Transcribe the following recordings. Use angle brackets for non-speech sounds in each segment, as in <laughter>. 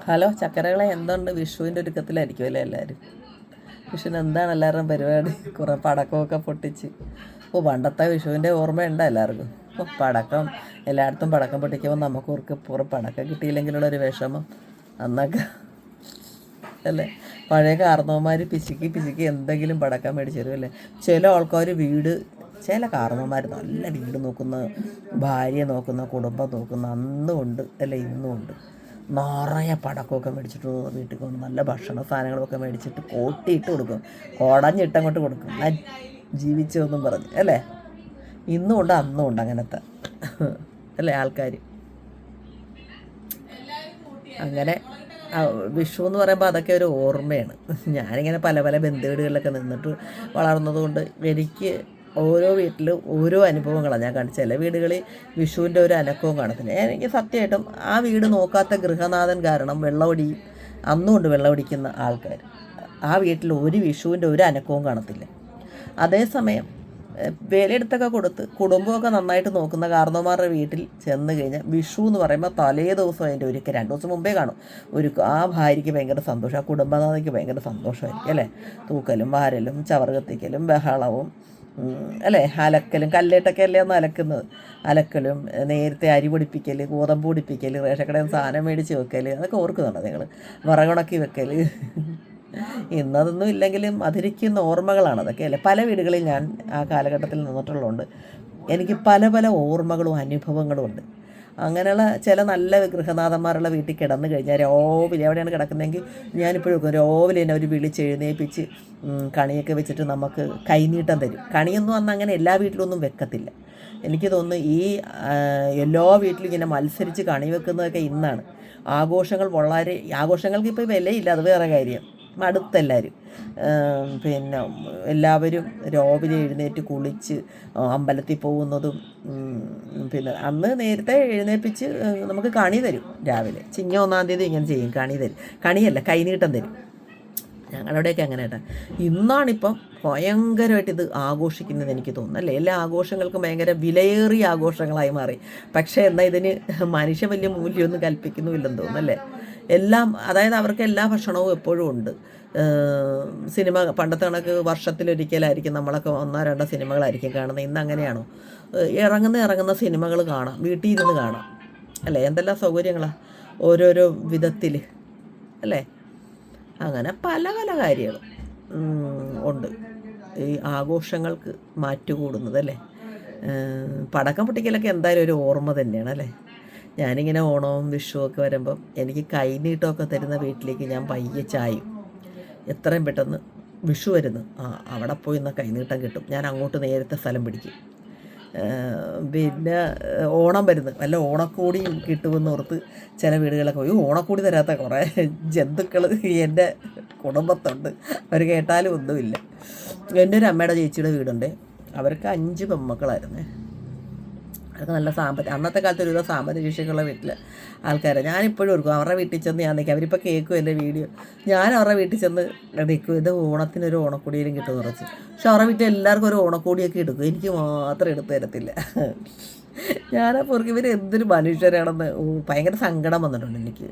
Hello ചക്കരകളെ എന്തുണ്ട്? വിഷുവിന്റെ ഒരുക്കത്തിലായിരിക്കും അല്ലേ എല്ലാവരും? വിഷുവിന് എന്താണ് എല്ലാവരും പരിപാടി? കുറേ പടക്കമൊക്കെ പൊട്ടിച്ച്. ഓ പണ്ടത്തെ വിഷുവിന്റെ ഓർമ്മയുണ്ടോ എല്ലാവർക്കും? ഓ പടക്കം. എല്ലായിടത്തും പടക്കം പൊട്ടിക്കുമ്പോൾ നമുക്ക് ഓർക്ക് പുറം പടക്കം കിട്ടിയില്ലെങ്കിലുള്ള ഒരു വിഷമം. അന്നൊക്കെ അല്ലേ? പഴയ കാർന്നവന്മാർ പിശുക്കി പിശുക്കി എന്തെങ്കിലും പടക്കം മേടിച്ചു അല്ലേ? ചില ആൾക്കാർ വീട് ചില കാർന്നവന്മാർ നല്ല വീട് നോക്കുന്ന ഭാര്യ നോക്കുന്ന കുടുംബം നോക്കുന്ന അന്നും ഉണ്ട് അല്ലേ ഇന്നും ഉണ്ട് നിറയെ പടക്കമൊക്കെ മേടിച്ചിട്ട് വീട്ടിൽ കൊണ്ട് നല്ല ഭക്ഷണ സാധനങ്ങളൊക്കെ മേടിച്ചിട്ട് കോട്ടിയിട്ട് കൊടുക്കും. കോടഞ്ഞിട്ട് അങ്ങോട്ട് കൊടുക്കും. ജീവിച്ചതെന്നും പറഞ്ഞ് അല്ലേ? ഇന്നും ഉണ്ട് അന്നും ഉണ്ട് അങ്ങനത്തെ. അല്ലേ ആൾക്കാർ അങ്ങനെ വിഷു എന്ന് പറയുമ്പോൾ അതൊക്കെ ഒരു ഓർമ്മയാണ്. ഞാനിങ്ങനെ പല പല ബന്ധുവീടുകളിലൊക്കെ നിന്നിട്ട് വളർന്നതുകൊണ്ട് എനിക്ക് ഓരോ വീട്ടിലും ഓരോ അനുഭവങ്ങളാണ്. ഞാൻ കാണിച്ചത് ചില വീടുകളിൽ വിഷുവിന്റെ ഒരു അനക്കവും കാണത്തില്ല. എനിക്ക് സത്യമായിട്ടും ആ വീട് നോക്കാത്ത ഗൃഹനാഥൻ കാരണം വെള്ളമൊടി അന്നുകൊണ്ട് വെള്ളമൊടിക്കുന്ന ആൾക്കാർ. ആ വീട്ടിൽ ഒരു വിഷുവിന്റെ ഒരു അനക്കവും കാണത്തില്ല. അതേസമയം വേലയെടുത്തൊക്കെ കൊടുത്ത് കുടുംബമൊക്കെ നന്നായിട്ട് നോക്കുന്ന കാരണവന്മാരുടെ വീട്ടിൽ ചെന്ന് കഴിഞ്ഞാൽ വിഷു എന്ന് പറയുമ്പോൾ തലേ ദിവസം അതിന്റെ ഒരുക്കം. രണ്ട് ദിവസം മുമ്പേ കാണും. ഒരു ആ ഭാര്യയ്ക്ക് ഭയങ്കര സന്തോഷം ആ കുടുംബനാഥയ്ക്ക് ഭയങ്കര സന്തോഷമായിരിക്കും അല്ലേ? തൂക്കലും വാരലും ചവറ് കത്തിക്കലും ബഹളവും അല്ലേ? അലക്കലും കല്ലേട്ടൊക്കെ അല്ലേ ഒന്ന് അലക്കുന്നത്? അലക്കലും നേരത്തെ അരി പൊടിപ്പിക്കൽ ഗോതമ്പ് പൊടിപ്പിക്കൽ റേഷൻ കടയിൽ സാധനം മേടിച്ച് വെക്കൽ അതൊക്കെ ഓർക്കുന്നുണ്ടോ നിങ്ങൾ വിറകുണക്കി വെക്കൽ ഇന്നതൊന്നും ഇല്ലെങ്കിലും അതിരിക്കുന്ന ഓർമ്മകളാണ് അതൊക്കെ അല്ലേ? പല വീടുകളിൽ ഞാൻ ആ കാലഘട്ടത്തിൽ നിന്നിട്ടുള്ളതുകൊണ്ട് എനിക്ക് പല പല ഓർമ്മകളും അനുഭവങ്ങളും ഉണ്ട് അങ്ങനെയുള്ള ചില നല്ല ഗൃഹനാഥന്മാരുള്ള വീട്ടിൽ കിടന്നു കഴിഞ്ഞാൽ രാവിലെ എവിടെയാണ് കിടക്കുന്നതെങ്കിൽ ഞാനിപ്പോഴും രോവിലെ തന്നെ അവർ വിളിച്ച് എഴുന്നേൽപ്പിച്ച് കണിയൊക്കെ വെച്ചിട്ട് നമുക്ക് കൈനീട്ടം തരും. കണിയൊന്നും അന്ന് അങ്ങനെ എല്ലാ വീട്ടിലൊന്നും വെക്കത്തില്ല. എനിക്ക് തോന്നുന്നു ഈ എല്ലാ വീട്ടിലും ഇങ്ങനെ മത്സരിച്ച് കണി വെക്കുന്നതൊക്കെ ഇന്നാണ്. ആഘോഷങ്ങൾ വളരെ ആഘോഷങ്ങൾക്ക് ഇപ്പോൾ വിലയില്ല അത് വേറെ കാര്യം. മടുത്തെല്ലാവരും പിന്നെ എല്ലാവരും രാവിലെ എഴുന്നേറ്റ് കുളിച്ച് അമ്പലത്തിൽ പോകുന്നതും പിന്നെ അന്ന് നേരത്തെ എഴുന്നേൽപ്പിച്ച് നമുക്ക് കണി തരും രാവിലെ. ചിങ്ങ ഒന്നാം തീയതി ഇങ്ങനെ ചെയ്യും കണി തരും. കണിയല്ല കൈനീട്ടം തരും. ഞങ്ങളുടെയൊക്കെ അങ്ങനെ കേട്ടോ ഇന്നാണിപ്പം ഭയങ്കരമായിട്ട് ഇത് ആഘോഷിക്കുന്നത് എനിക്ക് തോന്നുന്നു. അല്ലേ? എല്ലാ ആഘോഷങ്ങൾക്കും ഭയങ്കര വിലയേറിയ ആഘോഷങ്ങളായി മാറി. പക്ഷേ എന്നാൽ ഇതിന് മനുഷ്യ വലിയ മൂല്യമൊന്നും കൽപ്പിക്കുന്നുമില്ലെന്ന് തോന്നുന്നു അല്ലേ? എല്ലാം അതായത് അവർക്ക് എല്ലാ ഭക്ഷണവും എപ്പോഴും ഉണ്ട്. സിനിമ പണ്ടത്തെ കണക്ക് വർഷത്തിലൊരിക്കലായിരിക്കും നമ്മളൊക്കെ ഒന്നോ രണ്ടോ സിനിമകളായിരിക്കും കാണുന്നത്. ഇന്ന് അങ്ങനെയാണോ ഇറങ്ങുന്ന ഇറങ്ങുന്ന സിനിമകൾ കാണാം. വീട്ടിൽ ഇരുന്ന് കാണാം. അല്ലേ? എന്തെല്ലാം സൗകര്യങ്ങളാണ് ഓരോരോ വിധത്തിൽ അല്ലേ? അങ്ങനെ പല പല കാര്യങ്ങളും ഉണ്ട്. ഈ ആഘോഷങ്ങൾക്ക് മാറ്റുകൂടുന്നത് അല്ലേ? പടക്കം പൊട്ടിക്കലൊക്കെ എന്തായാലും ഒരു ഓർമ്മ തന്നെയാണ് അല്ലേ? ഞാനിങ്ങനെ ഓണവും ഒക്കെ വരുമ്പം എനിക്ക് കൈനീട്ടമൊക്കെ തരുന്ന വീട്ടിലേക്ക് ഞാൻ പയ്യെ ചായും. എത്രയും പെട്ടെന്ന് വിഷു വരുന്നു. ആ അവിടെ പോയി എന്നാൽ കൈനീട്ടം കിട്ടും. ഞാൻ അങ്ങോട്ട് നേരത്തെ സ്ഥലം പിടിക്കും. പിന്നെ ഓണം വരുന്നു. വല്ല ഓണക്കോടിയും കിട്ടുമെന്ന് ഓർത്ത് ചില വീടുകളൊക്കെ പോയി ഓണക്കോടി തരാത്ത കുറേ ജന്തുക്കൾ എന്റെ കുടുംബത്തുണ്ട്. അവർ കേട്ടാലും ഒന്നുമില്ല. എന്റെ ഒരു അമ്മയുടെ ചേച്ചിയുടെ വീടുണ്ട്. അവർക്ക് അഞ്ച് പെമ്മക്കളായിരുന്നേ അതൊക്കെ നല്ല സാമ്പത്തിക അന്നത്തെ കാലത്ത് ഒരുവിധം സാമ്പത്തിക ശേഷിയൊക്കെയുള്ള വീട്ടിൽ ആൾക്കാരെ. ഞാനിപ്പോഴും ഓർക്കും അവരുടെ വീട്ടിൽ ചെന്ന് ഞാൻ നിൽക്കും. അവരിപ്പോൾ കേൾക്കും എന്റെ വീഡിയോ. ഞാൻ അവരുടെ വീട്ടിൽ ചെന്ന് നിൽക്കും. ഇത് ഓണത്തിനൊരു ഓണക്കോടിയിലും കിട്ടും കുറച്ച് പക്ഷെ അവരുടെ വീട്ടിൽ എല്ലാവർക്കും ഒരു ഓണക്കൂടിയൊക്കെ എടുക്കും. എനിക്ക് മാത്രം എടുത്ത് തരത്തില്ല. ഞാനപ്പോൾ ഇവർ എന്തൊരു മനുഷ്യരാണെന്ന്. ഭയങ്കര സങ്കടം വന്നിട്ടുണ്ട് എനിക്ക്.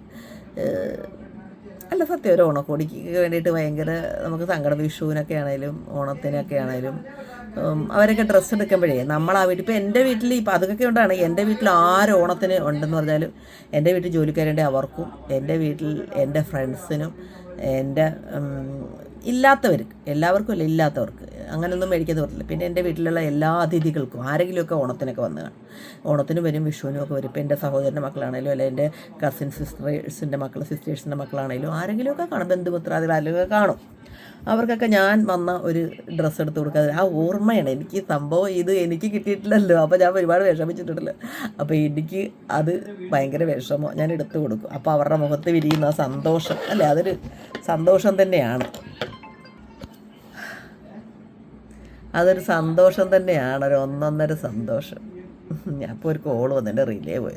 അല്ല സത്യം ഒരു ഓണക്കോടിക്ക് വേണ്ടിയിട്ട് ഭയങ്കര നമുക്ക് സങ്കടം വിഷുവിനൊക്കെ ആണേലും ഓണത്തിനൊക്കെ ആണേലും അവരൊക്കെ ഡ്രസ്സ് എടുക്കുമ്പോഴേ നമ്മൾ ആ വീട്ടിൽ ഇപ്പോൾ എന്റെ വീട്ടിൽ ഇപ്പോൾ അതൊക്കെ ഉണ്ടാണ് എന്റെ വീട്ടിൽ ആര് ഓണത്തിന് ഉണ്ടെന്ന് പറഞ്ഞാലും എന്റെ വീട്ടിൽ ജോലിക്കാരുണ്ടെങ്കിൽ അവർക്കും എന്റെ വീട്ടിൽ എന്റെ ഫ്രണ്ട്സിനും എന്റെ ഇല്ലാത്തവർക്ക് എല്ലാവർക്കും അല്ല ഇല്ലാത്തവർക്ക്. അങ്ങനെയൊന്നും മേടിക്കാതെ പറ്റില്ല പിന്നെ എന്റെ വീട്ടിലുള്ള എല്ലാ അതിഥികൾക്കും ആരെങ്കിലുമൊക്കെ ഓണത്തിനൊക്കെ വന്ന് കാണും. ഓണത്തിന് വരും വിഷുവിനും ഒക്കെ വരും. ഇപ്പോൾ എന്റെ സഹോദരന്റെ മക്കളാണേലും അല്ലെങ്കിൽ എന്റെ കസിൻ സിസ്റ്റേഴ്സിന്റെ മക്കൾ സിസ്റ്റേഴ്സിന്റെ മക്കളാണേലും ആരെങ്കിലുമൊക്കെ കാണും. ബന്ധുമിത്രാദികൾ ആരെങ്കിലുമൊക്കെ കാണും. അവർക്കൊക്കെ ഞാൻ വന്ന ഒരു ഡ്രസ്സ് എടുത്ത് കൊടുക്കാതെ ആ ഓർമ്മയാണ്. എനിക്ക് സംഭവം ഇത് എനിക്ക് കിട്ടിയിട്ടില്ലല്ലോ. അപ്പോൾ ഞാൻ ഒരുപാട് വിഷമിച്ചിട്ടുണ്ടല്ലോ അപ്പോൾ എനിക്ക് അത് ഭയങ്കര വിഷമം. ഞാൻ എടുത്തു കൊടുക്കും. അപ്പോൾ അവരുടെ മുഖത്ത് വിരിയുന്ന സന്തോഷം. അല്ലേ? അതൊരു സന്തോഷം തന്നെയാണ്. അതൊരു സന്തോഷം തന്നെയാണ്. ഒരു ഒന്നൊന്നര സന്തോഷം. ഞാൻ ഇപ്പോൾ ഒരു കോൾ വന്നിട്ട് റിലേ പോയി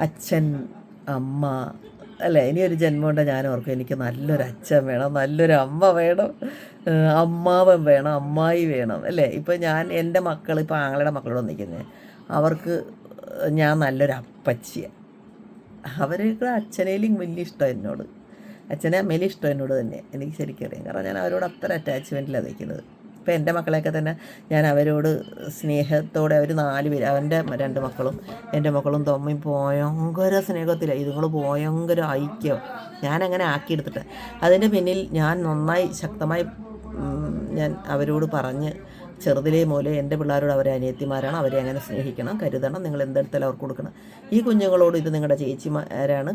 അച്ഛൻ അമ്മ അല്ലേ ഇനി ഒരു ജന്മമുണ്ട് ഞാൻ ഓർക്കും എനിക്ക് നല്ലൊരു അച്ഛൻ വേണം നല്ലൊരു അമ്മ വേണം അമ്മാവൻ വേണം അമ്മായി വേണം അല്ലേ? ഇപ്പോൾ ഞാൻ എന്റെ മക്കൾ ഇപ്പോൾ ആങ്ങളുടെ മക്കളോട് നിൽക്കുന്നത് അവർക്ക് ഞാൻ നല്ലൊരു അപ്പച്ചിയാണ് അവർക്ക് അച്ഛനേലും വലിയ ഇഷ്ടം എന്നോട് അച്ഛനെ അമ്മയിലും ഇഷ്ടം എന്നോട് തന്നെ എനിക്ക് ശരിക്കും അറിയാം കാരണം ഞാൻ അവരോട് അത്ര അറ്റാച്ച്മെന്റിലാണ് നിൽക്കുന്നത് ഇപ്പം എന്റെ മക്കളെയൊക്കെ തന്നെ ഞാൻ അവരോട് സ്നേഹത്തോടെ അവർ നാല് പേര് അവന്റെ രണ്ട് മക്കളും എന്റെ മക്കളും തമ്മിൽ ഭയങ്കര സ്നേഹത്തിലാണ് ഇതുങ്ങൾ ഭയങ്കര ഐക്യം. ഞാനങ്ങനെ ആക്കിയെടുത്തിട്ട്. അതിന്റെ പിന്നിൽ ഞാൻ നന്നായി ശക്തമായി ഞാൻ അവരോട് പറഞ്ഞ് ചെറുതിലേ മൂലം എന്റെ പിള്ളേരോട് അവരെ അനിയത്തിമാരാണ്. അവരെ അങ്ങനെ സ്നേഹിക്കണം കരുതണം. നിങ്ങൾ എന്തെടുത്താലും അവർക്ക് കൊടുക്കണം. ഈ കുഞ്ഞുങ്ങളോട് ഇത് നിങ്ങളുടെ ചേച്ചിമാരാണ്.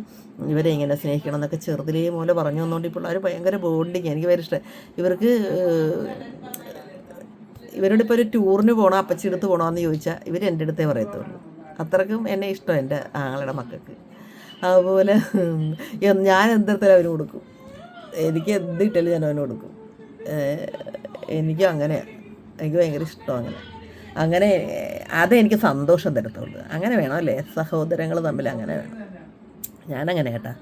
ഇവരെ ഇങ്ങനെ സ്നേഹിക്കണം എന്നൊക്കെ ചെറുതിലേ മൂലം പറഞ്ഞു വന്നുകൊണ്ട് ഈ പിള്ളേർ ഭയങ്കര ബോണ്ടിങ്. എനിക്ക് ഭയങ്കര ഇഷ്ടം. ഇവർക്ക് ഇവരോട് ഇപ്പോൾ ഒരു ടൂറിന് പോകണോ അപ്പച്ചി എടുത്ത് പോകണമെന്ന് ചോദിച്ചാൽ ഇവർ എന്റെ അടുത്തേ പറയത്തുള്ളൂ. അത്രക്കും എന്നെ ഇഷ്ടം എന്റെ ആങ്ങളുടെ മക്കൾക്ക്. അതുപോലെ ഞാൻ എന്തെടുത്താലും അവന് കൊടുക്കും. എനിക്ക് എന്ത് കിട്ടിയാലും ഞാൻ അവന് കൊടുക്കും. എനിക്കും അങ്ങനെ എനിക്ക് ഭയങ്കര ഇഷ്ടം അങ്ങനെ. അങ്ങനെ അതെനിക്ക് സന്തോഷം തരത്തുള്ളൂ. അങ്ങനെ വേണം അല്ലേ? സഹോദരങ്ങൾ തമ്മിൽ അങ്ങനെ വേണം. ഞാനങ്ങനെ കേട്ടാ.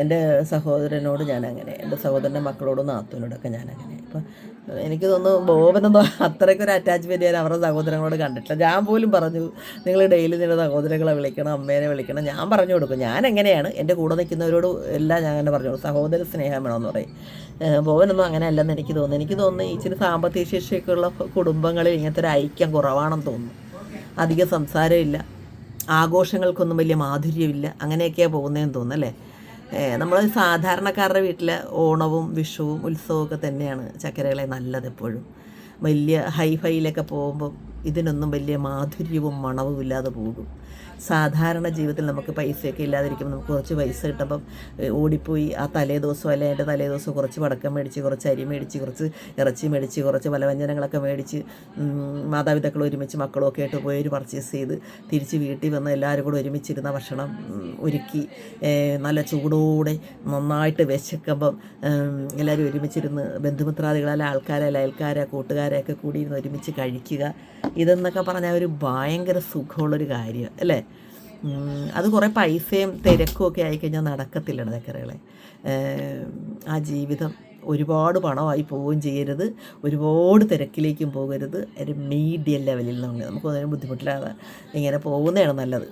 എന്റെ സഹോദരനോട് ഞാനങ്ങനെ എന്റെ സഹോദരന്റെ മക്കളോടും നാത്തൂനോടൊക്കെ ഞാനങ്ങനെ ഇപ്പം എനിക്ക് തോന്നുന്നു ബോബനൊന്നും അത്രയ്ക്കൊരു അറ്റാച്ച്മെന്റ് ഞാൻ അവരുടെ സഹോദരങ്ങളോട് കണ്ടിട്ടില്ല. ഞാൻ പോലും പറഞ്ഞു നിങ്ങൾ ഡെയിലി നിങ്ങളുടെ സഹോദരങ്ങളെ വിളിക്കണം അമ്മേനെ വിളിക്കണം. ഞാൻ പറഞ്ഞു കൊടുക്കും. ഞാൻ എങ്ങനെയാണ്? എന്റെ കൂടെ നിൽക്കുന്നവരോട് എല്ലാം ഞാൻ അങ്ങനെ പറഞ്ഞു സഹോദര സ്നേഹം വേണമെന്ന് പറയും. ബോബനൊന്നും അങ്ങനെ അല്ലെന്ന് എനിക്ക് തോന്നുന്നു. എനിക്ക് തോന്നുന്നു ഇച്ചിരി സാമ്പത്തിക ശേഷിയൊക്കെയുള്ള കുടുംബങ്ങളിൽ ഇങ്ങനത്തെ ഒരു ഐക്യം കുറവാണെന്ന് തോന്നുന്നു. അധികം സംസാരമില്ല. ആഘോഷങ്ങൾക്കൊന്നും വലിയ മാധുര്യമില്ല. അങ്ങനെയൊക്കെയാണ് പോകുന്നതെന്ന് തോന്നുന്നു അല്ലേ? നമ്മൾ സാധാരണക്കാരുടെ വീട്ടിൽ ഓണവും വിഷുവും ഉത്സവവും ഒക്കെ തന്നെയാണ് ചക്കരകളെ നല്ലത് എപ്പോഴും. വലിയ ഹൈഫൈയിലൊക്കെ പോകുമ്പം ഇതിനൊന്നും വലിയ മാധുര്യവും മണവും ഇല്ലാതെ പോകും. സാധാരണ ജീവിതത്തിൽ നമുക്ക് പൈസയൊക്കെ ഇല്ലാതിരിക്കുമ്പോൾ നമുക്ക് കുറച്ച് പൈസ കിട്ടുമ്പം ഓടിപ്പോയി ആ തലേ ദിവസം അല്ലെ എന്റെ തലേ ദിവസം കുറച്ച് വടക്കം മേടിച്ച് കുറച്ച് അരി മേടിച്ച് കുറച്ച് ഇറച്ചി മേടിച്ച് കുറച്ച് പലവ്യഞ്ജനങ്ങളൊക്കെ മേടിച്ച് മാതാപിതാക്കൾ ഒരുമിച്ച് മക്കളും ഒക്കെ ആയിട്ട് പോയി ഒരു പർച്ചേസ് ചെയ്ത് തിരിച്ച് വീട്ടിൽ വന്ന് എല്ലാവരും കൂടെ ഒരുമിച്ചിരുന്ന ഭക്ഷണം ഒരുക്കി നല്ല ചൂടോടെ നന്നായിട്ട് വിശക്കുമ്പം എല്ലാവരും ഒരുമിച്ചിരുന്ന് ബന്ധുമിത്രാദികളെ ആൾക്കാരെ അയൽക്കാരെ കൂട്ടുകാരെയൊക്കെ കൂടി ഇരുന്ന് ഒരുമിച്ച് കഴിക്കുക. ഇതെന്നൊക്കെ പറഞ്ഞാൽ ഒരു ഭയങ്കര സുഖമുള്ളൊരു കാര്യം അല്ലേ? അത് കുറേ പൈസയും തിരക്കും ഒക്കെ ആയിക്കഴിഞ്ഞാൽ നടക്കത്തില്ല ചക്കരകളെ ആ ജീവിതം ഒരുപാട് പണമായി പോവുകയും ചെയ്യരുത്. ഒരുപാട് തിരക്കിലേക്കും പോകരുത്. ഒരു മീഡിയം ലെവലിൽ നമ്മൾ നമുക്ക് അതിന് ബുദ്ധിമുട്ടില്ലാതെ ഇങ്ങനെ പോകുന്നതാണ് നല്ലത്.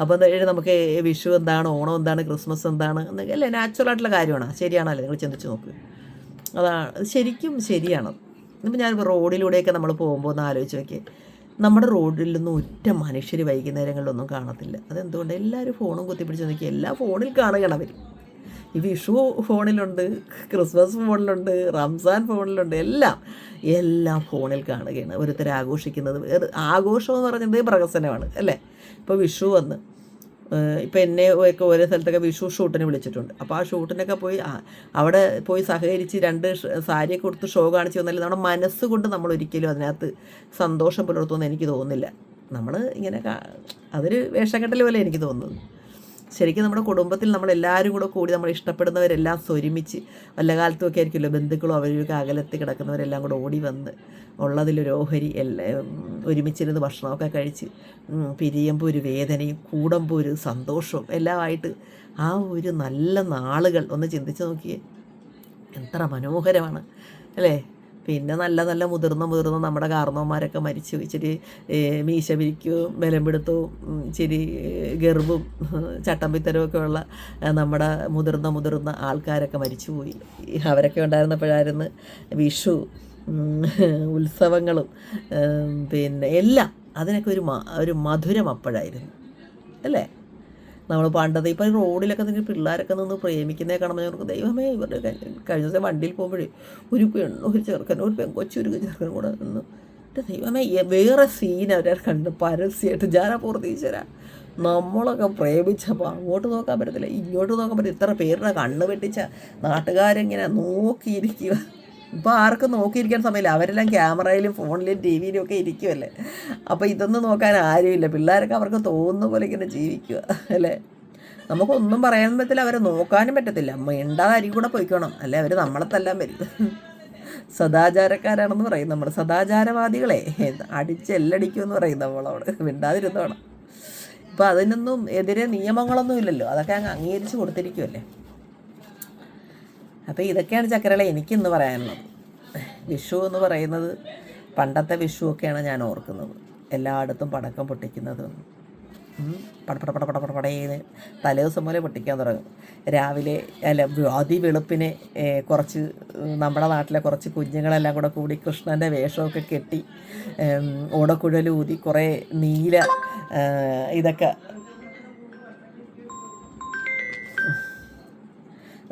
അപ്പോൾ എന്താ നമുക്ക് വിഷു എന്താണ് ഓണം എന്താണ് ക്രിസ്മസ് എന്താണ് എന്നൊക്കെ അല്ലേ? നാച്ചുറൽ ആയിട്ടുള്ള കാര്യമാണ് ശരിയാണല്ലേ നിങ്ങൾ ചിന്തിച്ച് നോക്ക്. അതാണ് ശരിക്കും ശരിയാണ്. ഇപ്പം ഞാൻ റോഡിലൂടെയൊക്കെ നമ്മൾ പോകുമ്പോൾ ഒന്ന് ആലോചിച്ച് നോക്കിയേ നമ്മുടെ റോഡിലൊന്നും ഒറ്റ മനുഷ്യർ വൈകുന്നേരങ്ങളിലൊന്നും കാണത്തില്ല. അതെന്തുകൊണ്ട്? എല്ലാവരും ഫോണും കുത്തിപ്പിടിച്ച് നോക്കി. എല്ലാ ഫോണിൽ കാണുകയാണ് അവർ ഈ വിഷു ഫോണിലുണ്ട് ക്രിസ്മസ് ഫോണിലുണ്ട് റംസാൻ ഫോണിലുണ്ട് എല്ലാം. എല്ലാം ഫോണിൽ കാണുകയാണ്. ഓരോരുത്തർ ആഘോഷിക്കുന്നത്. ആഘോഷം എന്ന് പറയുന്നത് പ്രഹസനമാണ് അല്ലേ? ഇപ്പോൾ വിഷു വന്ന് ഇപ്പം എന്നെ ഒക്കെ ഓരോ സ്ഥലത്തൊക്കെ വിഷു ഷൂട്ടിനെ വിളിച്ചിട്ടുണ്ട്. അപ്പോൾ ആ ഷൂട്ടിനൊക്കെ പോയി അവിടെ പോയി സഹകരിച്ച് രണ്ട് സാരിയൊക്കെ കൊടുത്ത് ഷോ കാണിച്ച് വന്നാലും നമ്മുടെ മനസ്സുകൊണ്ട് നമ്മൾ ഒരിക്കലും അതിനകത്ത് സന്തോഷം പുലർത്തുമെന്ന് എനിക്ക് തോന്നുന്നില്ല. നമ്മൾ ഇങ്ങനെ അതൊരു വേഷക്കെട്ടൽ പോലെ എനിക്ക് തോന്നുന്നത് ശരിക്കും നമ്മുടെ കുടുംബത്തിൽ നമ്മളെല്ലാവരും കൂടെ കൂടി നമ്മൾ ഇഷ്ടപ്പെടുന്നവരെല്ലാം സ്വരുമിച്ച് വല്ല കാലത്തുമൊക്കെ ആയിരിക്കുമല്ലോ ബന്ധുക്കളും അവരൊക്കെ അകലത്ത് കിടക്കുന്നവരെല്ലാം കൂടെ ഓടി വന്ന് ഉള്ളതിലൊരു ഓഹരി എല്ലാം ഒരുമിച്ചിരുന്ന് ഭക്ഷണമൊക്കെ കഴിച്ച് പിരിയുമ്പോൾ ഒരു വേദനയും കൂടുമ്പോൾ ഒരു സന്തോഷവും എല്ലാമായിട്ട് ആ ഒരു നല്ല നാളുകൾ ഒന്ന് ചിന്തിച്ച് നോക്കിയേ. എത്ര മനോഹരമാണ് അല്ലേ? പിന്നെ നല്ല നല്ല മുതിർന്ന മുതിർന്ന നമ്മുടെ കാർന്നവന്മാരൊക്കെ മരിച്ചു. ഇച്ചിരി മീശ പിരിക്കും ബലംപിടുത്തവും ഇച്ചിരി ഗർവും <laughs> ചട്ടമ്പിത്തരവും ഉള്ള നമ്മുടെ മുതിർന്ന മുതിർന്ന ആൾക്കാരൊക്കെ മരിച്ചുപോയി പോയി. അവരൊക്കെ ഉണ്ടായിരുന്നപ്പോഴായിരുന്നു വിഷു <laughs> ഉത്സവങ്ങളും പിന്നെ എല്ലാം അതിനൊക്കെ ഒരു ഒരു മധുരം അപ്പോഴായിരുന്നു. അല്ലേ? നമ്മൾ പണ്ടത് ഇപ്പം റോഡിലൊക്കെ നിങ്ങൾ പിള്ളേരൊക്കെ നിന്ന് പ്രേമിക്കുന്നേ കാണുമ്പോൾ ഞങ്ങൾക്ക് ദൈവമേ ഇവരുടെ കഴിഞ്ഞ ദിവസം വണ്ടിയിൽ പോകുമ്പോഴേ ഒരു പെണ്ണ് ഒരു ചെറുക്കൻ ഒരു പെങ്കൊച്ചു ഒരു ചെറുക്കൻ കൂടെ നിന്ന് എന്റെ ദൈവമേ വേറെ സീൻ അവരെ കണ്ട് പരസ്യമായിട്ട് ജാനപൂർത്തീശ്വര നമ്മളൊക്കെ പ്രേമിച്ചപ്പോൾ അങ്ങോട്ട് നോക്കാൻ പറ്റത്തില്ല ഇങ്ങോട്ട് നോക്കാൻ പറ്റില്ല ഇത്ര പേരുടെ കണ്ണ് വെട്ടിച്ച നാട്ടുകാരിങ്ങനെ നോക്കിയിരിക്കുക? ഇപ്പോൾ ആർക്കും നോക്കിയിരിക്കാൻ സമയമില്ല. അവരെല്ലാം ക്യാമറയിലും ഫോണിലും ടി വിയിലും ഒക്കെ ഇരിക്കുമല്ലേ അപ്പോൾ ഇതൊന്നും നോക്കാൻ ആരുമില്ല. പിള്ളേരൊക്കെ അവർക്ക് തോന്നുന്ന പോലെ ഇങ്ങനെ ജീവിക്കുക അല്ലേ? നമുക്കൊന്നും പറയാൻ പറ്റില്ല. അവരെ നോക്കാനും പറ്റത്തില്ല. മിണ്ടാതെ അരി കൂടെ പോയിക്കോണം. അല്ലെ? അവർ നമ്മളെ തല്ലാൻ വരും. സദാചാരക്കാരാണെന്ന് പറയും നമ്മൾ സദാചാരവാദികളെ. അടിച്ച് എന്ന് പറയും നമ്മളവിടെ മിണ്ടാതിരുന്നോണം. ഇപ്പം അതിനൊന്നും എതിരെ നിയമങ്ങളൊന്നും ഇല്ലല്ലോ. അതൊക്കെ അങ്ങ് അംഗീകരിച്ച് കൊടുത്തിരിക്കുമല്ലേ അപ്പോൾ ഇതൊക്കെയാണ് ചക്കരകളെ എനിക്കിന്ന് പറയാനുള്ളത്. വിഷു എന്ന് പറയുന്നത് പണ്ടത്തെ വിഷുവൊക്കെയാണ് ഞാൻ ഓർക്കുന്നത്. എല്ലായിടത്തും പടക്കം പൊട്ടിക്കുന്നതും. പട പട പട പട പട പടേന്ന് തലേദിവസം പോലെ പൊട്ടിക്കാൻ തുടങ്ങും. രാവിലെ അല്ല അതിവെളുപ്പിനെ കുറച്ച് നമ്മുടെ നാട്ടിലെ കുറച്ച് കുഞ്ഞുങ്ങളെല്ലാം കൂടെ കൂടി കൃഷ്ണന്റെ വേഷമൊക്കെ കെട്ടി ഓടക്കുഴലൂതി കുറേ നീല ഇതൊക്കെ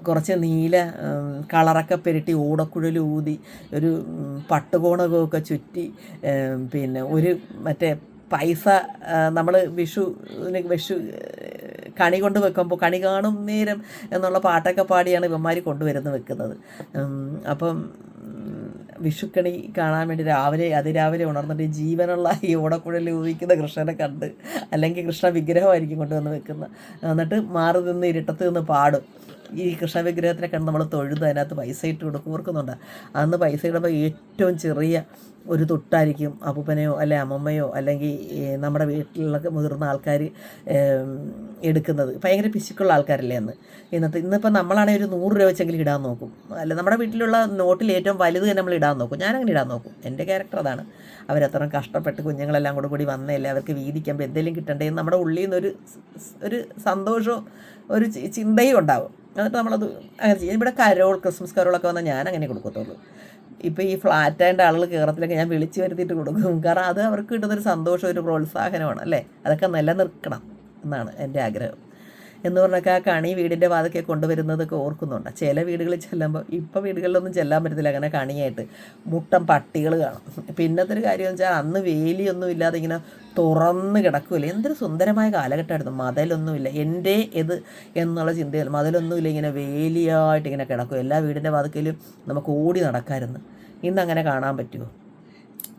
കുറച്ച് നീല കളറൊക്കെ പെരട്ടി ഓടക്കുഴൽ ഊതി ഒരു പട്ടുകോണകമൊക്കെ ചുറ്റി പിന്നെ ഒരു മറ്റേ പൈസ നമ്മൾ വിഷു വിഷു കണി കൊണ്ട് വെക്കുമ്പോൾ കണി കാണും നേരം എന്നുള്ള പാട്ടൊക്കെ പാടിയാണ് ഇവന്മാർ കൊണ്ടുവരുന്നത് വെക്കുന്നത്. അപ്പം വിഷുക്കണി കാണാൻ വേണ്ടി രാവിലെ അതിരാവിലെ ഉണർന്നിട്ട് ജീവനുള്ള ഈ ഓടക്കുഴലിൽ ഊഹിക്കുന്ന കൃഷ്ണനെ കണ്ട് അല്ലെങ്കിൽ കൃഷ്ണ വിഗ്രഹമായിരിക്കും കൊണ്ടുവന്ന് വെക്കുന്നത് എന്നിട്ട് മാറി നിന്ന് ഇരുട്ടത്ത് നിന്ന് പാടും. ഈ കൃഷ്ണ വിഗ്രഹത്തിനെ കണ്ട് നമ്മൾ തൊഴുത് അതിനകത്ത് പൈസ ഇട്ട് കൊടുക്കും ഓർക്കുന്നുണ്ട്? അന്ന് പൈസ ഇടുമ്പോൾ ഏറ്റവും ചെറിയ ഒരു തൊട്ടായിരിക്കും അപ്പൂപ്പനെയോ അല്ലെ അമ്മമ്മയോ അല്ലെങ്കിൽ നമ്മുടെ വീട്ടിലൊക്കെ മുതിർന്ന ആൾക്കാർ എടുക്കുന്നത്. ഭയങ്കര പിശുക്കുള്ള ആൾക്കാരല്ലേ അന്ന്. ഇന്നത്തെ ഇന്നിപ്പോൾ നമ്മളാണെങ്കിൽ ഒരു നൂറ് രൂപ വെച്ചെങ്കിലും ഇടാൻ നോക്കും. അല്ല നമ്മുടെ വീട്ടിലുള്ള നോട്ടിൽ ഏറ്റവും വലുത് തന്നെ നമ്മൾ ഇടാൻ നോക്കും. ഞാനങ്ങനെ ഇടാൻ നോക്കും. എന്റെ ക്യാരക്ടർ അതാണ്. അവരത്ര കഷ്ടപ്പെട്ട് കുഞ്ഞുങ്ങളെല്ലാം കൂടെ കൂടി വന്നതല്ലേ? അവർക്ക് വീതിക്കുമ്പോൾ എന്തെങ്കിലും കിട്ടണ്ടേ നമ്മുടെ ഉള്ളിൽ നിന്നൊരു ഒരു സന്തോഷവും ഒരു ചിന്തയും ഉണ്ടാവും. എന്നിട്ട് നമ്മളത് അങ്ങനെ ചെയ്യും. ഇവിടെ കരോൾ ക്രിസ്മസ് കരോളൊക്കെ വന്നാൽ ഞാൻ അങ്ങനെ കൊടുക്കത്തുള്ളൂ. ഇപ്പോൾ ഈ ഫ്ലാറ്റായിട്ട് ആളുകൾ കയറത്തിലൊക്കെ ഞാൻ വിളിച്ച് വരുത്തിയിട്ട് കൊടുക്കും. കാരണം അത് അവർക്ക് കിട്ടുന്നൊരു സന്തോഷം ഒരു പ്രോത്സാഹനമാണ് അല്ലേ? അതൊക്കെ നിലനിൽക്കണം എന്നാണ് എന്റെ ആഗ്രഹം. എന്ന് പറഞ്ഞൊക്കെ ആ കണി വീടിന്റെ വാതൊക്കെ കൊണ്ടുവരുന്നതൊക്കെ ഓർക്കുന്നുണ്ട്. ചില വീടുകളിൽ ചെല്ലുമ്പോൾ ഇപ്പോൾ വീടുകളിലൊന്നും ചെല്ലാൻ പറ്റത്തില്ല അങ്ങനെ കണിയായിട്ട്. മുട്ടം പട്ടികൾ കാണും. പിന്നത്തെ ഒരു കാര്യം വെച്ചാൽ അന്ന് വേലിയൊന്നും ഇല്ലാതെ ഇങ്ങനെ തുറന്ന് കിടക്കൂല എന്തൊരു സുന്ദരമായ കാലഘട്ടമായിരുന്നു. മതിലൊന്നുമില്ല. എന്റെ ഇത് എന്നുള്ള ചിന്തയിൽ മതിലൊന്നുമില്ല. ഇങ്ങനെ വേലിയായിട്ട് ഇങ്ങനെ കിടക്കും. എല്ലാ വീടിന്റെ വാതുക്കലും നമുക്ക് ഓടി നടക്കാമായിരുന്നു ഇന്നങ്ങനെ കാണാൻ പറ്റുമോ?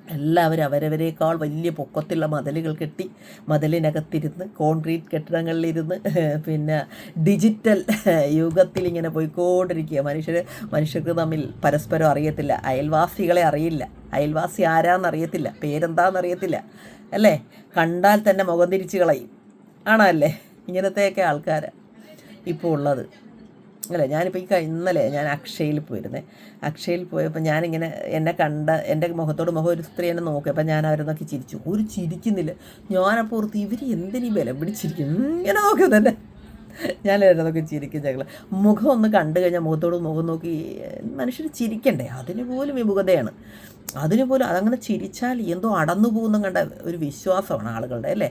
എല്ലാവരും അവരവരേക്കാൾ വലിയ പൊക്കത്തുള്ള മതിലുകൾ കെട്ടി മതിലിനകത്തിരുന്ന് കോൺക്രീറ്റ് കെട്ടിടങ്ങളിലിരുന്ന് <laughs> പിന്നെ ഡിജിറ്റൽ <laughs> യുഗത്തിൽ ഇങ്ങനെ പോയിക്കൊണ്ടിരിക്കുക മനുഷ്യർ മനുഷ്യർക്ക് തമ്മിൽ പരസ്പരം അറിയത്തില്ല. അയൽവാസികളെ അറിയില്ല. അയൽവാസി ആരാന്നറിയത്തില്ല. പേരെന്താണെന്നറിയത്തില്ല അല്ലേ? കണ്ടാൽ തന്നെ മുഖം തിരിച്ച് കളയും. ആണല്ലേ? ഇങ്ങനത്തെയൊക്കെ ആൾക്കാരാണ് ഇപ്പോൾ ഉള്ളത്. അല്ല ഞാനിപ്പോൾ ഈ ഇന്നലെ ഞാൻ അക്ഷയയിൽ പോയിരുന്നേ. അക്ഷയയിൽ പോയപ്പോൾ ഞാനിങ്ങനെ എന്നെ കണ്ട എന്റെ മുഖത്തോട് മുഖം ഒരു സ്ത്രീ എന്നെ നോക്കി. അപ്പം ഞാൻ അവരെ നോക്കി ചിരിച്ചു. ഒരു ചിരിക്കുന്നില്ല. ഞാനപ്പോൾ ഓർത്ത് ഇവർ എന്തിനീ ബലം പിടിച്ചിരിക്കും ഇങ്ങനെ നോക്കി തന്നെ ഞാൻ അവരെന്നൊക്കെ നോക്കി ചിരിക്കും ഞങ്ങൾ മുഖം ഒന്ന് കണ്ടു കഴിഞ്ഞാൽ മുഖത്തോട് മുഖം നോക്കി മനുഷ്യർ ചിരിക്കണ്ടേ? അതിന് പോലും വിമുഖതയാണ്. അതിന് പോലും അതങ്ങനെ ചിരിച്ചാൽ എന്തോ അടന്നു പോകുന്ന കണ്ട ഒരു വിശ്വാസമാണ് ആളുകളുടെ അല്ലേ?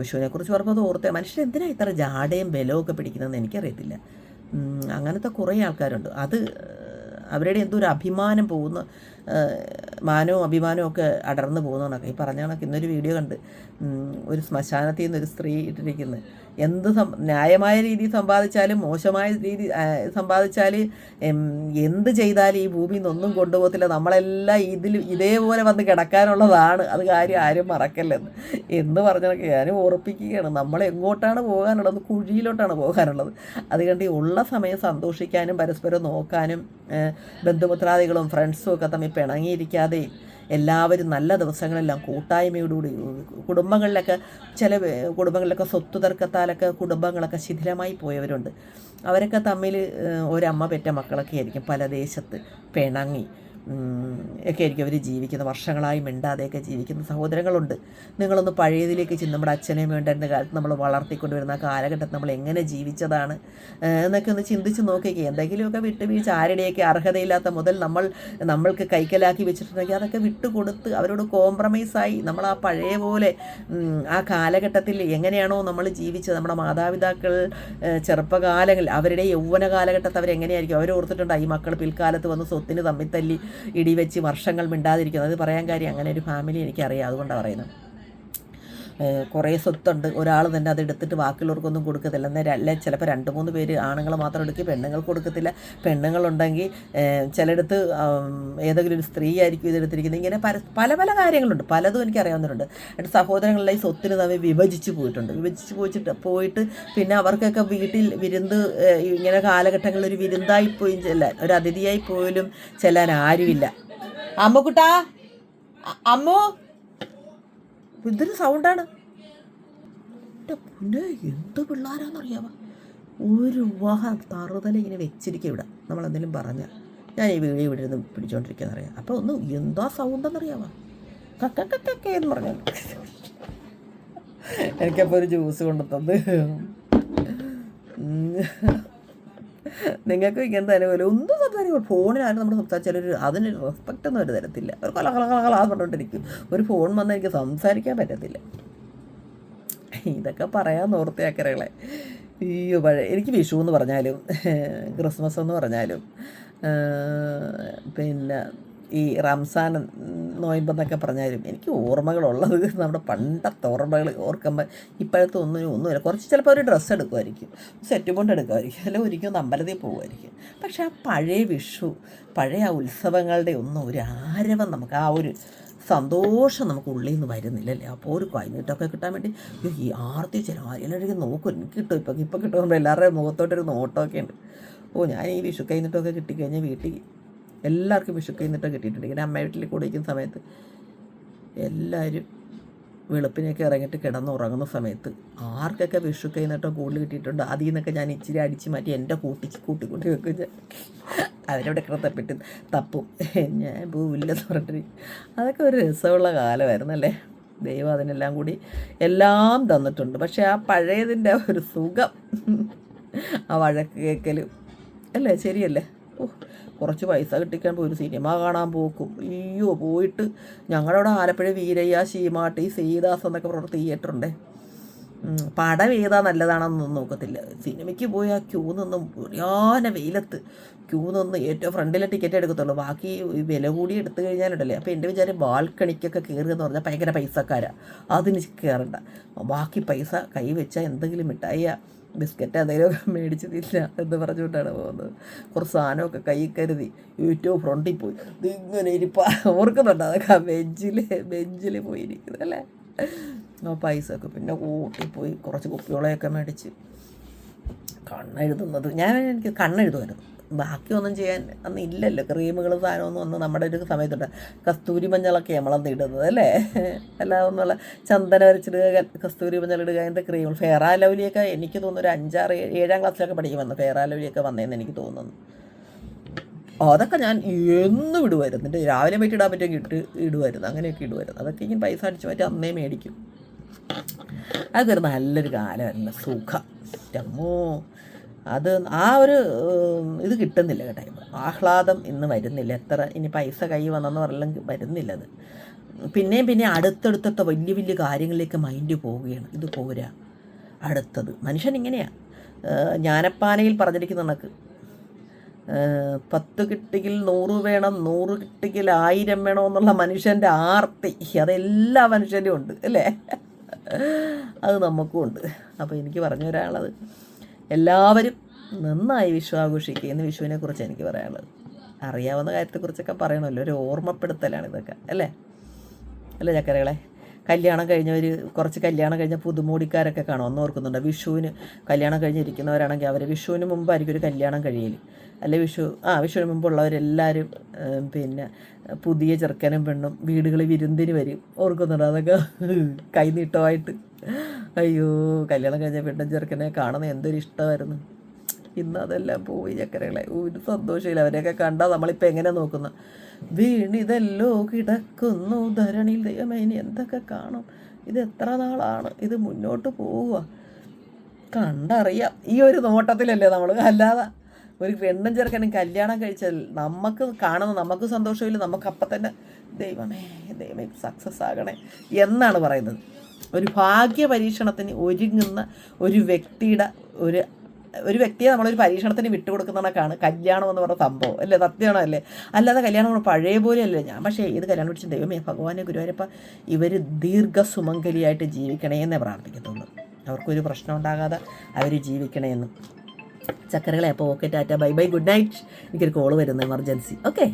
വിഷുവിനെക്കുറിച്ച് പറഞ്ഞപ്പോൾ അത് ഓർത്തേ. മനുഷ്യർ എന്തിനാണ് ഇത്ര ജാടയും ബലവും ഒക്കെ പിടിക്കുന്നതെന്ന് എനിക്കറിയത്തില്ല. അങ്ങനത്തെ കുറേ ആൾക്കാരുണ്ട്. അത് അവരുടെ എന്തോ ഒരു അഭിമാനം പോകുന്ന മാനവും അഭിമാനവും ഒക്കെ അടർന്നു പോകുന്നതാണ്. ഈ പറഞ്ഞ കണക്ക് ഇന്നൊരു വീഡിയോ കണ്ട് ഒരു ശ്മശാനത്തിൽ നിന്ന് ഒരു സ്ത്രീ ഇട്ടിരിക്കുന്നത് എന്ത് ന്യായമായ രീതിയിൽ സമ്പാദിച്ചാലും മോശമായ രീതി സമ്പാദിച്ചാൽ എന്ത് ചെയ്താലും ഈ ഭൂമിയിൽ നിന്നൊന്നും കൊണ്ടുപോകത്തില്ല. നമ്മളെല്ലാം ഇതിൽ ഇതേപോലെ വന്ന് കിടക്കാനുള്ളതാണ്. അത് കാര്യം ആരും മറക്കല്ലെന്ന്. എന്ന് പറഞ്ഞതൊക്കെ ഞാൻ ഓർപ്പിക്കുകയാണ്. നമ്മൾ എങ്ങോട്ടാണ് പോകാനുള്ളത്? കുഴിയിലോട്ടാണ് പോകാനുള്ളത്. അതുകൊണ്ട് ഉള്ള സമയം സന്തോഷിക്കാനും പരസ്പരം നോക്കാനും ബന്ധുമിത്രാദികളും ഫ്രണ്ട്സും ഒക്കെ തമ്മിൽ പിണങ്ങിയിരിക്കാതെയും എല്ലാവരും നല്ല ദിവസങ്ങളെല്ലാം കൂട്ടായ്മയോടുകൂടി കുടുംബങ്ങളിലൊക്കെ ചില കുടുംബങ്ങളിലൊക്കെ സ്വത്ത് തർക്കത്താലൊക്കെ കുടുംബങ്ങളൊക്കെ ശിഥിലമായി പോയവരുണ്ട്. അവരൊക്കെ തമ്മിൽ ഒരമ്മ പെറ്റ മക്കളൊക്കെ ആയിരിക്കും പല ദേശത്ത് പിണങ്ങി. ഒക്കെ ആയിരിക്കും അവർ ജീവിക്കുന്നത് വർഷങ്ങളായി മിണ്ടാതെയൊക്കെ ജീവിക്കുന്ന സഹോദരങ്ങളുണ്ട്. നിങ്ങളൊന്ന് പഴയതിലേക്ക് ചെന്ന് നമ്മുടെ അച്ഛനെയും വേണ്ടായിരുന്ന കാലത്ത് നമ്മൾ വളർത്തിക്കൊണ്ടുവരുന്ന ആ കാലഘട്ടത്തിൽ നമ്മൾ എങ്ങനെ ജീവിച്ചതാണ് എന്നൊക്കെ ഒന്ന് ചിന്തിച്ച് നോക്കിക്കേ. എന്തെങ്കിലുമൊക്കെ വിട്ടുവീഴ്ച ആരുടെയൊക്കെ അർഹതയില്ലാത്ത മുതൽ നമ്മൾ നമ്മൾക്ക് കൈക്കലാക്കി വെച്ചിട്ടുണ്ടെങ്കിൽ അതൊക്കെ വിട്ടുകൊടുത്ത് അവരോട് കോംപ്രമൈസായി നമ്മൾ ആ പഴയ പോലെ ആ കാലഘട്ടത്തിൽ എങ്ങനെയാണോ നമ്മൾ ജീവിച്ചത് നമ്മുടെ മാതാപിതാക്കൾ ചെറുപ്പകാലങ്ങളിൽ അവരുടെ യൗവന കാലഘട്ടത്തിൽ അവരെങ്ങനെയായിരിക്കും? അവർ ഈ മക്കൾ പിൽക്കാലത്ത് വന്ന് സ്വത്തിന് തമ്മിൽ തല്ലി ഇടിവെച്ച് വർഷങ്ങൾ മിണ്ടാതിരിക്കുന്നത്. അത് പറയാൻ കാര്യം അങ്ങനെ ഒരു ഫാമിലി എനിക്കറിയാം. അതുകൊണ്ടാണ് പറയുന്നത്. കുറേ സ്വത്തുണ്ട്. ഒരാൾ തന്നെ അത് എടുത്തിട്ട് ബാക്കിയുള്ളവർക്കൊന്നും കൊടുക്കത്തില്ല. എന്നാൽ അല്ല ചിലപ്പോൾ രണ്ട് മൂന്ന് പേര് ആണുങ്ങൾ മാത്രം എടുക്കുക പെണ്ണുങ്ങൾ കൊടുക്കത്തില്ല. പെണ്ണുങ്ങളുണ്ടെങ്കിൽ ചിലയിടത്ത് ഏതെങ്കിലും ഒരു സ്ത്രീ ആയിരിക്കും ഇതെടുത്തിരിക്കുന്നത് ഇങ്ങനെ പല പല പല കാര്യങ്ങളുണ്ട്. പലതും എനിക്ക് അറിയാവുന്നവരുണ്ട്. എന്റെ സഹോദരങ്ങളിലെ ഈ സ്വത്തിന് തമ്മിൽ വിഭജിച്ച് പോയിട്ടുണ്ട്. വിഭജിച്ച് പോയിട്ട് പോയിട്ട് പിന്നെ അവർക്കൊക്കെ വീട്ടിൽ വിരുന്ന് ഇങ്ങനെ കാലഘട്ടങ്ങളിൽ ഒരു വിരുന്നായി പോയി ചെല്ലാൻ ഒരു അതിഥിയായി പോലും ചെല്ലാൻ ആരുമില്ല. അമ്മുക്കുട്ടാ അമ്മോ അമ്മു! ഇതൊരു സൗണ്ടാണ് എന്റെ പുന്നെ എന്ത് പിള്ളേരാന്നറിയാവ? ഒരു വഹ തറുതല ഇങ്ങനെ വെച്ചിരിക്കും ഇവിടെ. നമ്മൾ എന്തെങ്കിലും പറഞ്ഞാൽ ഞാൻ ഈ വീഡിയോ ഇവിടെ ഇരുന്ന് പിടിച്ചോണ്ടിരിക്കുകയെന്നറിയാം അപ്പോൾ ഒന്ന് എന്താ സൗണ്ട് കക്കക്കക്കൊക്കെ കക്ക കക്ക എന്ന് പറഞ്ഞു എനിക്കപ്പോൾ ഒരു ജ്യൂസ് കൊണ്ടു തന്ന് നിങ്ങൾക്ക് ഇങ്ങനത്തെ അനുഭവം ഒന്നും സംസാരിക്കും ഫോണിലാണ് നമ്മൾ സംസാരിച്ചാൽ ഒരു അതിന് റെസ്പെക്റ്റ് ഒന്നും ഒരു തരത്തില്ല. ഒരു കല കല കല കലാ പറഞ്ഞുകൊണ്ടിരിക്കും. ഒരു ഫോൺ വന്നാൽ എനിക്ക് സംസാരിക്കാൻ പറ്റത്തില്ല. ഇതൊക്കെ പറയാൻ ഓർത്തിയാക്കരകളെ അയ്യോ പഴയ എനിക്ക് വിഷു എന്ന് പറഞ്ഞാലും ക്രിസ്മസ് എന്ന് പറഞ്ഞാലും പിന്നെ ഈ റംസാൻ നോയമ്പെന്നൊക്കെ പറഞ്ഞാലും എനിക്ക് ഓർമ്മകളുള്ളത് <laughs> നമ്മുടെ പണ്ടത്തെ ഓർമ്മകൾ ഓർക്കുമ്പോൾ ഇപ്പോഴത്തെ ഒന്നും ഒന്നുമില്ല. കുറച്ച് ചിലപ്പോൾ ഒരു ഡ്രസ്സ് എടുക്കുമായിരിക്കും. സെറ്റ് കൊണ്ട് എടുക്കുമായിരിക്കും. അല്ലെങ്കിൽ ഒരിക്കലും അമ്പലത്തിൽ പോകുമായിരിക്കും. പക്ഷേ ആ പഴയ വിഷു പഴയ ആ ഉത്സവങ്ങളുടെ ഒന്നും ഒരു ആരവം നമുക്ക് ആ ഒരു സന്തോഷം നമുക്ക് ഉള്ളിൽ നിന്ന് വരുന്നില്ലല്ലേ? അപ്പോൾ ഒരു കൈനീട്ടമൊക്കെ കിട്ടാൻ വേണ്ടി ഈ ആർത്തി ചില എല്ലാവരും നോക്കും. എനിക്ക് കിട്ടും. ഇപ്പം ഇപ്പം കിട്ടുമ്പോൾ എല്ലാവരുടെയും മുഖത്തോട്ടൊരു നോട്ടമൊക്കെ ഉണ്ട്. ഓ ഞാൻ ഈ വിഷു കൈനീട്ടമൊക്കെ കിട്ടിക്കഴിഞ്ഞാൽ വീട്ടിൽ എല്ലാവർക്കും വിഷു കൈനീട്ടം കിട്ടിയിട്ടുണ്ട് ഇങ്ങനെ അമ്മ വീട്ടിൽ കുടിക്കുന്ന സമയത്ത് എല്ലാവരും വെളുപ്പിനൊക്കെ ഇറങ്ങിയിട്ട് കിടന്നുറങ്ങുന്ന സമയത്ത് ആർക്കൊക്കെ വിഷു കൈനീട്ടം കൂടുതൽ കിട്ടിയിട്ടുണ്ട്? അതിൽ നിന്നൊക്കെ ഞാൻ ഇച്ചിരി അടിച്ച് മാറ്റി എന്റെ കൂട്ടിച്ച് കൂട്ടി കൂട്ടി വെക്കും ഞാൻ. അവരവിടെ കിടന്ന് തപ്പിട്ട് തപ്പും. ഞാൻ പോവില്ലെന്ന് പറഞ്ഞിട്ട് അതൊക്കെ ഒരു രസമുള്ള കാലമായിരുന്നു അല്ലേ ദൈവം അതിനെല്ലാം കൂടി എല്ലാം തന്നിട്ടുണ്ട്. പക്ഷേ ആ പഴയതിന്റെ ഒരു സുഖം ആ വഴക്ക് കേൾക്കലും അല്ലേ? ശരിയല്ലേ? ഓ കുറച്ച് പൈസ കിട്ടിക്കാൻ ഒരു സിനിമ കാണാൻ പോക്കും. അയ്യോ പോയിട്ട് ഞങ്ങളുടെ അവിടെ ആലപ്പുഴ വീരയ്യ ശീമാട്ടി സീദാസ് എന്നൊക്കെ പറഞ്ഞ ഉം, പടം ഏതാ നല്ലതാണെന്നൊന്നും നോക്കത്തില്ല. സിനിമയ്ക്ക് പോയി ആ ക്യൂ നിന്നും പുരാന വെയിലത്ത് ക്യൂ നിന്ന് ഏറ്റവും ഫ്രണ്ടിലെ ടിക്കറ്റ് എടുക്കത്തുള്ളൂ. ബാക്കി വില കൂടി എടുത്തു കഴിഞ്ഞാലുണ്ടല്ലേ. അപ്പോൾ എന്റെ വിചാരം ബാൽക്കണിക്കൊക്കെ കയറുക എന്ന് പറഞ്ഞാൽ ഭയങ്കര പൈസക്കാരാണ് അതിന് കയറണ്ട ബാക്കി പൈസ കൈ വെച്ചാൽ എന്തെങ്കിലും മിഠായിയാ. ബിസ്ക്കറ്റ് എന്തെങ്കിലും മേടിച്ച് തിന്ന എന്ന് പറഞ്ഞുകൊണ്ടാണ് പോകുന്നത്. കുറച്ച് സാധനമൊക്കെ കൈ കരുതി ഏറ്റവും ഫ്രണ്ടിൽ പോയി. ഇതിങ്ങനെ ഇരിപ്പ. ഓർക്കുന്നുണ്ട്? അതൊക്കെ ബെഞ്ചിൽ ബെഞ്ചിൽ പോയിരിക്കുന്നത് അല്ലേ? ആ പൈസ ഒക്കെ പിന്നെ കൂട്ടിപ്പോയി കുറച്ച് കുപ്പികളെയൊക്കെ മേടിച്ച് കണ്ണെഴുതുന്നത്. ഞാൻ എനിക്ക് കണ്ണെഴുതുമായിരുന്നു. ബാക്കിയൊന്നും ചെയ്യാൻ അന്ന് ഇല്ലല്ലോ. ക്രീമുകൾ സാധനമൊന്നും ഒന്നും നമ്മുടെ ഒരു സമയത്തുണ്ട്. കസ്തൂരി മഞ്ഞളൊക്കെ നമ്മളന്ന് ഇടുന്നത് അല്ലേ? എല്ലാം ഒന്നുള്ള ചന്ദന വരച്ചിടുക കസ്തൂരി മഞ്ഞൾ ഇടുക അതിന്റെ ക്രീം ഫെയർ ആ ലവ്ലിയൊക്കെ എനിക്ക് തോന്നുന്നു ഒരു അഞ്ചാറ് ഏഴാം ക്ലാസ്സിലൊക്കെ പഠിക്കുമെന്ന് ഫെയർ ആ ലവ്ലിയൊക്കെ വന്നതെന്ന് എനിക്ക് തോന്നുന്നു. അതൊക്കെ ഞാൻ എന്നും ഇടുമായിരുന്നു എന്റെ രാവിലെ പോയിട്ട് ഇടാൻ പറ്റുമെങ്കിൽ ഇട്ട് ഇടുമായിരുന്നു അങ്ങനെയൊക്കെ ഇടുമായിരുന്നു അതൊക്കെ ഇങ്ങനെ പൈസ അടിച്ചു മാറ്റി അന്നേ മേടിക്കും. അതൊക്കെ ഒരു നല്ലൊരു കാലമായിരുന്നു. സുഖം. അമ്മോ അത് ആ ഒരു ഇത് കിട്ടുന്നില്ല കേട്ടോ. ആഹ്ലാദം ഇന്ന് വരുന്നില്ല. എത്ര ഇനി പൈസ കൈ വന്നെന്ന് പറഞ്ഞാലും വരുന്നില്ല അത്. പിന്നെയും പിന്നെ അടുത്തടുത്തത്തെ വലിയ വലിയ കാര്യങ്ങളിലേക്ക് മൈൻഡ് പോവുകയാണ്. ഇത് പോരാ. അടുത്തത്. മനുഷ്യൻ ഇങ്ങനെയാണ് ജ്ഞാനപ്പാനയിൽ പറഞ്ഞിരിക്കുന്ന കണക്ക്. പത്ത് കിട്ടിയിൽ നൂറ് വേണം നൂറ് കിട്ടിയിൽ ആയിരം വേണം എന്നുള്ള മനുഷ്യന്റെ ആർത്തി. അതെല്ലാ മനുഷ്യന്റെയും ഉണ്ട് അല്ലേ? അത് നമുക്കും ഉണ്ട്. അപ്പോൾ എനിക്ക് പറഞ്ഞു തരാനുള്ളത് എല്ലാവരും നന്നായി വിഷു ആഘോഷിക്കുക എന്ന് വിഷുവിനെ കുറിച്ച് എനിക്ക് പറയാനുള്ളത്. അറിയാവുന്ന കാര്യത്തെക്കുറിച്ചൊക്കെ പറയണമല്ലോ. ഒരു ഓർമ്മപ്പെടുത്തലാണ് ഇതൊക്കെ അല്ലേ? അല്ലേ ചക്കരകളെ? കല്യാണം കഴിഞ്ഞവർ കുറച്ച് കല്യാണം കഴിഞ്ഞ പുതുമോടിക്കാരൊക്കെ കാണും. ഒന്ന് ഓർക്കുന്നുണ്ട്? വിഷുവിന് കല്യാണം കഴിഞ്ഞിരിക്കുന്നവരാണെങ്കിൽ അവർ വിഷുവിന് മുമ്പായിരിക്കും ഒരു കല്യാണം കഴിയൽ അല്ലെ വിഷു ആ വിഷുവിന് മുമ്പുള്ളവരെല്ലാവരും പിന്നെ പുതിയ ചെറുക്കനും പെണ്ണും വീടുകളിൽ വിരുന്നിന് വരും. ഓർക്കുന്നുണ്ട്? അതൊക്കെ കൈനീട്ടമായിട്ട് അയ്യോ കല്യാണം കഴിഞ്ഞ പെണ്ണും ചെറുക്കനെ കാണുന്ന എന്തൊരു ഇഷ്ടമായിരുന്നു. ഇന്ന് അതെല്ലാം പോയി ചക്കരകളെ. ഒരു സന്തോഷമില്ല. അവരെയൊക്കെ കണ്ടാൽ നമ്മളിപ്പോൾ എങ്ങനെ നോക്കുന്ന? വീണിതല്ലോ കിടക്കുന്നു ധരണിയിൽ. ദൈവമേ ഇനി എന്തൊക്കെ കാണും? ഇത് എത്ര നാളാണ് ഇത് മുന്നോട്ട് പോവുക? കണ്ടറിയാം. ഈ ഒരു നോട്ടത്തിലല്ലേ നമ്മൾ അല്ലാതെ ഒരു പെണ്ണും ചെറുക്കനും കല്യാണം കഴിച്ചാൽ നമുക്ക് കാണുന്ന നമുക്ക് സന്തോഷമില്ല നമുക്ക് അപ്പം തന്നെ ദൈവമേ ദൈവമേ സക്സസ് ആകണേ എന്നാണ് പറയുന്നത്. ഒരു ഭാഗ്യ പരീക്ഷണത്തിന് ഒരുങ്ങുന്ന ഒരു വ്യക്തിയുടെ ഒരു ഒരു വ്യക്തിയെ നമ്മളൊരു പരീക്ഷണത്തിന് വിട്ടുകൊടുക്കുന്നതൊക്കെയാണ് കല്യാണം എന്ന് പറഞ്ഞ സംഭവം. അല്ലേ? സത്യമാണോ അല്ലേ അല്ലാതെ കല്യാണം നമ്മൾ പഴയ പോലെ അല്ലേ ഞാൻ പക്ഷേ ഏത് കല്യാണം പിടിച്ച ദൈവമേ ഭഗവാനെ ഗുരുവായൂരപ്പ ഇവർ ദീർഘസുമംഗലിയായിട്ട് ജീവിക്കണേ എന്നേ പ്രാർത്ഥിക്കത്തുള്ളൂ. അവർക്കൊരു പ്രശ്നം ഉണ്ടാകാതെ അവർ ജീവിക്കണേ എന്ന് ചക്കരകളെ അപ്പോൾ okay tata bye bye good night. എനിക്കൊരു കോൾ വരുന്നു എമർജൻസി. ഓക്കെ.